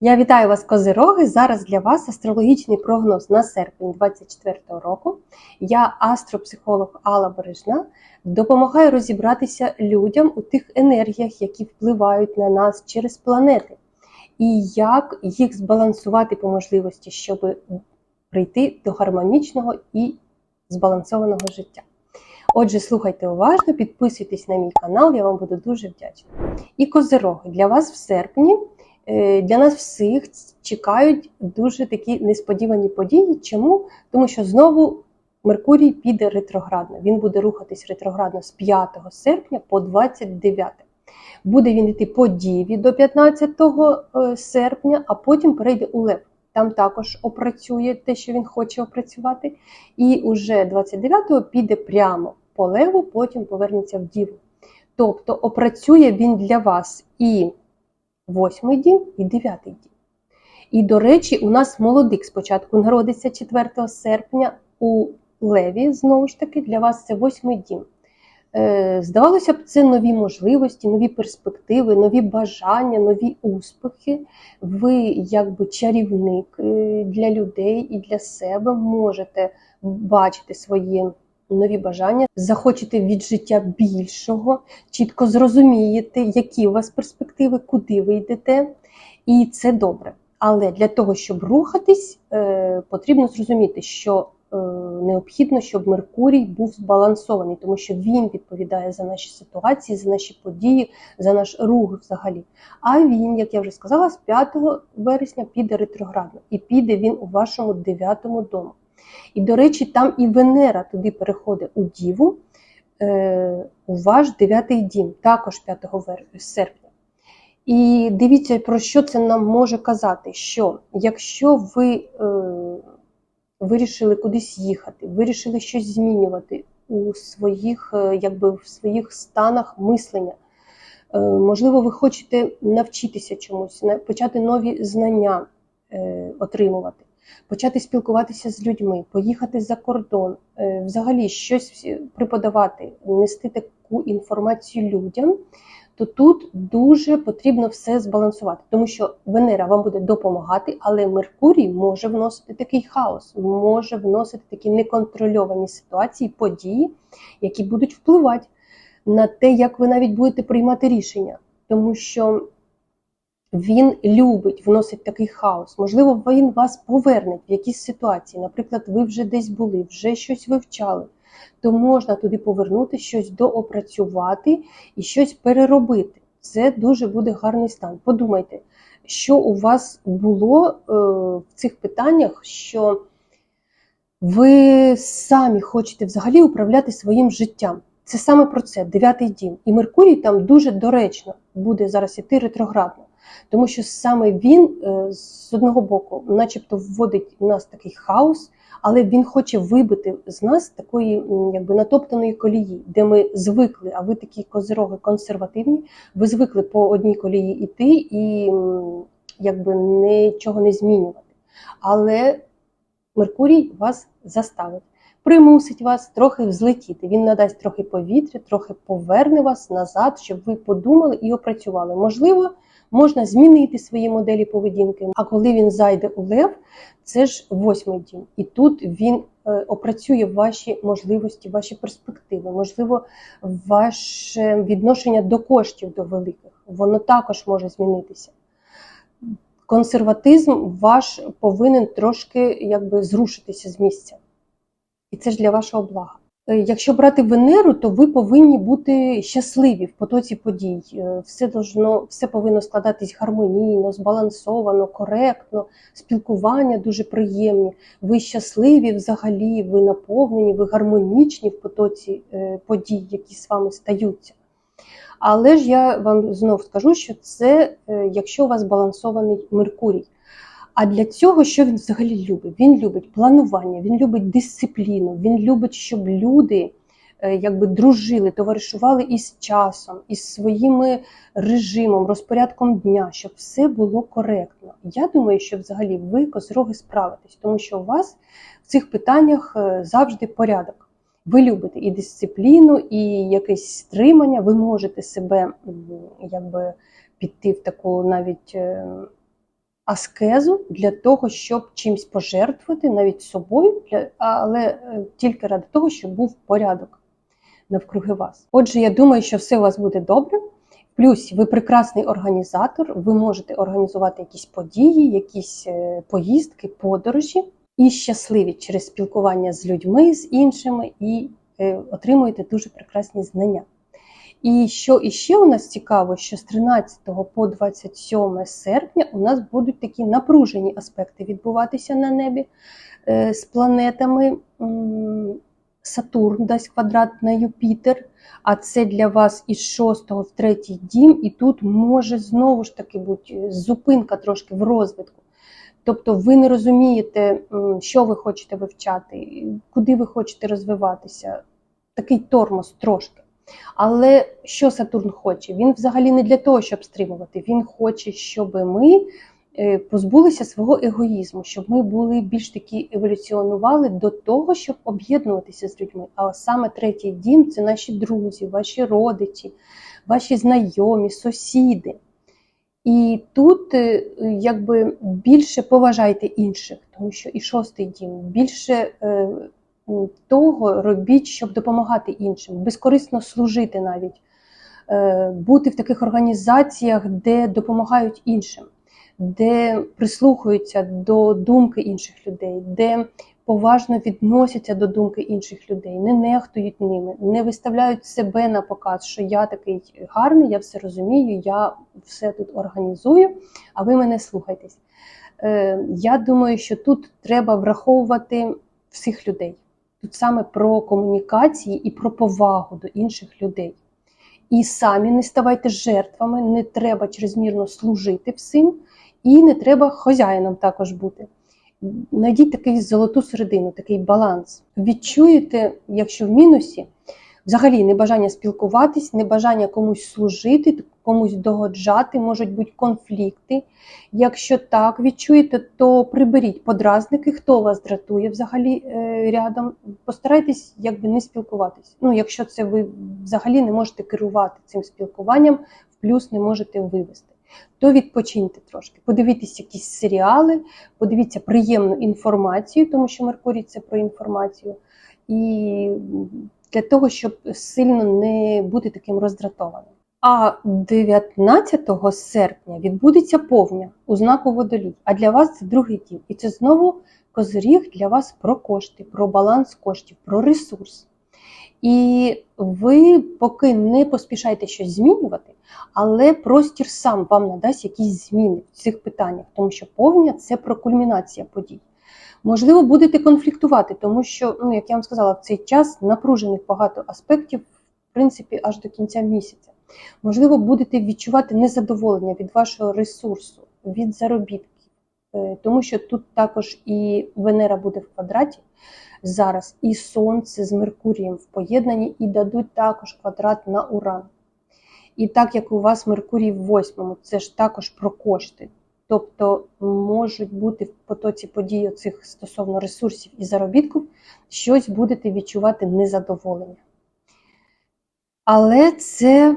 Я вітаю вас, козироги. Зараз для вас астрологічний прогноз на серпень 2024 року. Я астропсихолог Алла Бережна. Допомагаю розібратися людям у тих енергіях, які впливають на нас через планети, і як їх збалансувати по можливості, щоб прийти до гармонічного і збалансованого життя. Отже, слухайте уважно, підписуйтесь на мій канал, я вам буду дуже вдячна. І козироги для вас в серпні. Е, Для нас всіх чекають дуже такі несподівані події. Чому? Тому що знову Меркурій піде ретроградно. Він буде рухатись ретроградно з 5 серпня по 29. Буде він йти по Діві до 15 е, серпня, а потім перейде у Лев. Там також опрацює те, що він хоче опрацювати. І уже 29-го піде прямо по Леву, потім повернеться в Діву. Тобто опрацює він для вас і восьмий дім і дев'ятий дім. І, до речі, у нас молодик спочатку народиться 4 серпня у Леві, знову ж таки, для вас це восьмий дім. Е, Здавалося б, це нові можливості, нові перспективи, нові бажання, нові успіхи. Ви, якби чарівник е, для людей і для себе, можете бачити свої нові бажання, захочете від життя більшого, чітко зрозумієте, які у вас перспективи, куди ви йдете, і це добре. Але для того, щоб рухатись, е, потрібно зрозуміти, що е, необхідно, щоб Меркурій був збалансований, тому що він відповідає за наші ситуації, за наші події, за наш рух взагалі. А він, як я вже сказала, з 5 вересня піде ретроградно, і піде він у вашому 9 дому. І, до речі, там і Венера туди переходить у Діву, е, у ваш дев'ятий дім, також 5 серпня. І дивіться, про що це нам може казати, що якщо ви е, вирішили кудись їхати, вирішили щось змінювати у своїх, е, якби, в своїх станах мислення, можливо, ви хочете навчитися чомусь, почати нові знання отримувати почати спілкуватися з людьми, поїхати за кордон, е, взагалі щось преподавати, нести таку інформацію людям, то тут дуже потрібно все збалансувати, тому що Венера вам буде допомагати, але Меркурій може вносити такий хаос, може вносити такі неконтрольовані ситуації, події, які будуть впливати на те, як ви навіть будете приймати рішення, тому що. Він любить вносить такий хаос. Можливо, він вас поверне в якісь ситуації. Наприклад, ви вже десь були, вже щось вивчали, то можна туди повернути, щось доопрацювати і щось переробити. Це дуже буде гарний стан. Подумайте, що у вас було е, в цих питаннях, що ви самі хочете взагалі управляти своїм життям. Це саме про це, дев'ятий дім. І Меркурій там дуже доречно буде зараз іти ретроградно. Тому що саме він е, з одного боку, начебто, вводить в нас такий хаос, але він хоче вибити з нас такої якби натоптаної колії, де ми звикли, а ви такі козироги консервативні, ви звикли по одній колії йти і якби нічого не змінювати. Але Меркурій вас заставить. Примусить вас трохи взлетіти. Він надасть трохи повітря, трохи поверне вас назад, щоб ви подумали і опрацювали. Можливо, можна змінити свої моделі поведінки. А коли він зайде у лев, це ж восьмий дім. І тут він е, опрацює ваші можливості, ваші перспективи, можливо, ваше відношення до коштів до великих. Воно також може змінитися. Консерватизм ваш повинен трошки якби зрушитися з місця. І це ж для вашого блага. Е, Якщо брати Венеру, то ви повинні бути щасливі в потоці подій. Е, Все должно, все повинно складатись гармонійно, збалансовано, коректно, спілкування дуже приємні. Ви щасливі взагалі, ви наповнені, ви гармонічні в потоці е, подій, які з вами стаються. Але ж я вам знов скажу, що це якщо у вас балансований Меркурій. А для цього що він взагалі любить? Він любить планування, він любить дисципліну, він любить, щоб люди е, якби дружили, товаришували із часом, із своїм режимом, розпорядком дня, щоб все було коректно. Я думаю, що взагалі ви козроги справитесь, тому що у вас в цих питаннях е, завжди порядок. Ви любите і дисципліну, і якесь стримання. Ви можете себе якби піти в таку навіть. Аскезу для того, щоб чимсь пожертвувати, навіть собою, але е, тільки ради того, щоб був порядок навкруги вас. Отже, я думаю, що все у вас буде добре. Плюс ви прекрасний організатор, ви можете організувати якісь події, якісь е, поїздки, подорожі і щасливі через спілкування з людьми, з іншими, і е, отримуєте дуже прекрасні знання. І що іще у нас цікаво, що з 13 по 27 серпня у нас будуть такі напружені аспекти відбуватися на небі е, з планетами. Сатурн дасть квадрат на Юпітер, а це для вас із 6 в третій дім, і тут може знову ж таки бути зупинка трошки в розвитку. Тобто ви не розумієте, що ви хочете вивчати, куди ви хочете розвиватися. Такий тормоз трошки. Але що Сатурн хоче? Він взагалі не для того, щоб стримувати. Він хоче, щоб ми е, позбулися свого егоїзму, щоб ми були більш такі еволюціонували до того, щоб об'єднуватися з людьми. А саме третій дім це наші друзі, ваші родичі, ваші знайомі, сусіди. І тут е, якби більше поважайте інших, тому що і шостий дім більше е, того робіть, щоб допомагати іншим, безкорисно служити навіть, е, бути в таких організаціях, де допомагають іншим, де прислухаються до думки інших людей, де поважно відносяться до думки інших людей, не нехтують ними, не виставляють себе на показ, що я такий гарний, я все розумію, я все тут організую, а ви мене слухайтесь. Е, Я думаю, що тут треба враховувати всіх людей. Тут саме про комунікації і про повагу до інших людей. І самі не ставайте жертвами, не треба чрезмірно служити всім, і не треба хазяїном також бути. Найдіть такий золоту середину, такий баланс. Відчуєте, якщо в мінусі, взагалі небажання спілкуватись, небажання комусь служити, комусь догоджати, можуть бути конфлікти. Якщо так відчуєте, то приберіть подразники, хто вас дратує взагалі е, рядом. Постарайтесь якби не спілкуватись. Ну, якщо це ви взагалі не можете керувати цим спілкуванням, в плюс не можете вивести. То відпочиньте трошки, подивіться якісь серіали, подивіться приємну інформацію, тому що Меркурій це про інформацію, і для того, щоб сильно не бути таким роздратованим. А 19 серпня відбудеться повня у знаку водолій. А для вас це другий дім. І це знову козиріг для вас про кошти, про баланс коштів, про ресурс. І ви поки не поспішайте щось змінювати, але простір сам вам надасть якісь зміни в цих питаннях, тому що повня це про кульмінація подій. Можливо, будете конфліктувати, тому що, ну як я вам сказала, в цей час напружених багато аспектів, в принципі, аж до кінця місяця. Можливо, будете відчувати незадоволення від вашого ресурсу, від заробітків, Е, тому що тут також і Венера буде в квадраті зараз, і Сонце з Меркурієм в поєднанні, і дадуть також квадрат на Уран. І так як у вас Меркурій в восьмому, це ж також про кошти. Тобто можуть бути в потоці подій цих стосовно ресурсів і заробітку, щось будете відчувати незадоволення. Але це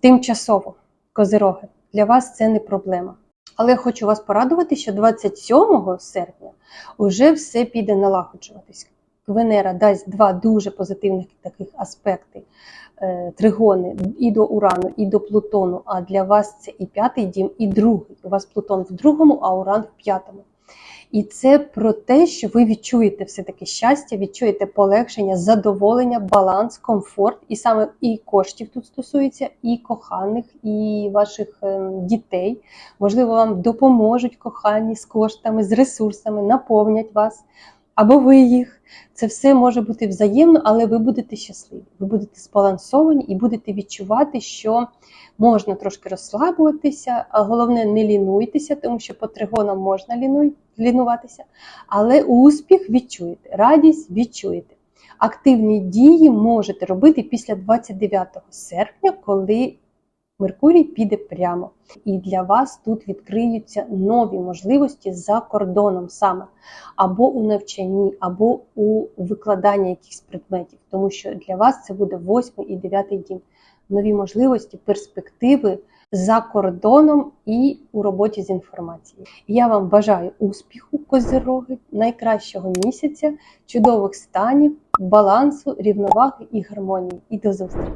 тимчасово, козироги. Для вас це не проблема. Але хочу вас порадувати, що 27 серпня вже все піде налагоджуватись. Венера дасть два дуже позитивних таких аспекти е, тригони і до Урану, і до Плутону. А для вас це і п'ятий дім, і другий. У вас Плутон в другому, а Уран в п'ятому. І це про те, що ви відчуєте все-таки щастя, відчуєте полегшення, задоволення, баланс, комфорт, і саме і коштів тут стосується, і коханих, і ваших е, дітей. Можливо, вам допоможуть кохані з коштами, з ресурсами, наповнять вас. Або ви їх. Це все може бути взаємно, але ви будете щасливі, ви будете збалансовані і будете відчувати, що можна трошки розслаблюватися, а головне не лінуйтеся, тому що по тригонам можна лінуй, лінуватися, але успіх відчуєте, радість відчуєте. Активні дії можете робити після 29 серпня, коли Меркурій піде прямо. І для вас тут відкриються нові можливості за кордоном саме, або у навчанні, або у викладанні якихось предметів, тому що для вас це буде 8 і 9 дім. Нові можливості, перспективи, за кордоном і у роботі з інформацією. Я вам бажаю успіху, козироги, найкращого місяця, чудових станів, балансу, рівноваги і гармонії. І до зустрічі!